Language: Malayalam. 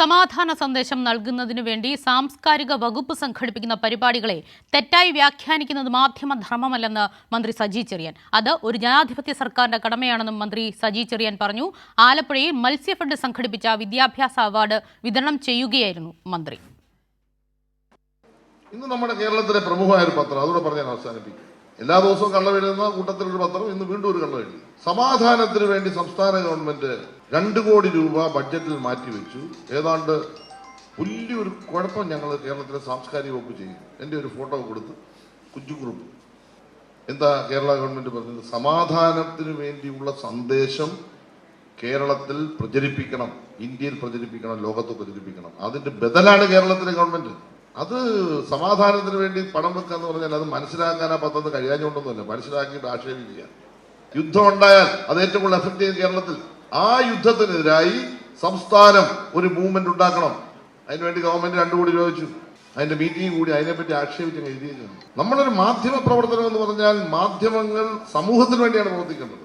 സമാധാന സന്ദേശം നൽകുന്നതിനു വേണ്ടി സാംസ്കാരിക വകുപ്പ് സംഘടിപ്പിക്കുന്ന പരിപാടികളെ തെറ്റായി വ്യാഖ്യാനിക്കുന്നത് മാധ്യമധർമ്മമല്ലെന്ന് മന്ത്രി സജി ചെറിയൻ. അത് ഒരു ജനാധിപത്യ സർക്കാരിന്റെ കടമയാണെന്നും മന്ത്രി സജി ചെറിയൻ പറഞ്ഞു. ആലപ്പുഴയിൽ മത്സ്യഫെഡ് സംഘടിപ്പിച്ച വിദ്യാഭ്യാസ അവാർഡ് വിതരണം ചെയ്യുകയായിരുന്നു മന്ത്രി. ഇന്ന് നമ്മുടെ കേരളത്തിലെ പ്രമുഖമായ ഒരു പത്രം അതുകൂടെ പറഞ്ഞാൽ അവസാനിപ്പിക്കും. എല്ലാ ദിവസവും കള്ള വീഴുന്ന കൂട്ടത്തിലൊരു പത്രം ഇന്ന് വീണ്ടും ഒരു കള്ള എഴുതി സമാധാനത്തിന് വേണ്ടി സംസ്ഥാന ഗവൺമെന്റ് രണ്ട് കോടി രൂപ ബഡ്ജറ്റിൽ മാറ്റിവെച്ചു ഏതാണ്ട് വലിയൊരു കുഴപ്പം ഞങ്ങൾ കേരളത്തിലെ സാംസ്കാരിക വകുപ്പ് ചെയ്യും. എന്റെ ഒരു ഫോട്ടോ കൊടുത്ത് കുഞ്ചുകുറുപ്പ്. എന്താ കേരള ഗവൺമെന്റ് പറഞ്ഞത്? സമാധാനത്തിന് വേണ്ടിയുള്ള സന്ദേശം കേരളത്തിൽ പ്രചരിപ്പിക്കണം. ഇന്ത്യയിൽ പ്രചരിപ്പിക്കണം. ലോകത്ത് പ്രചരിപ്പിക്കണം. അതിന്റെ ബദലാണ് കേരളത്തിലെ ഗവൺമെന്റ്. അത് സമാധാനത്തിന് വേണ്ടി പണം വെക്കുക എന്ന് പറഞ്ഞാൽ അത് മനസ്സിലാക്കാൻ ആ പദ്ധതി കഴിയാഞ്ഞുകൊണ്ടൊന്നുമല്ല. മനസ്സിലാക്കിയിട്ട് ആക്ഷേപിക്കുക യുദ്ധം ഉണ്ടായാൽ അത് ഏറ്റവും കൂടുതൽ എഫക്ട് ചെയ്യും കേരളത്തിൽ. ആ യുദ്ധത്തിനെതിരായി സംസ്ഥാനം ഒരു മൂവ്മെന്റ് ഉണ്ടാക്കണം. അതിനുവേണ്ടി ഗവൺമെന്റ് രണ്ടു കോടി രൂപ വെച്ചു. അതിന്റെ മീറ്റിംഗ് കൂടി അതിനെപ്പറ്റി ആക്ഷേപിച്ച് എഴുതിയിരുന്നു നമ്മളൊരു മാധ്യമ പ്രവർത്തനം എന്ന് പറഞ്ഞാൽ മാധ്യമങ്ങൾ സമൂഹത്തിന് വേണ്ടിയാണ് പ്രവർത്തിക്കേണ്ടത്.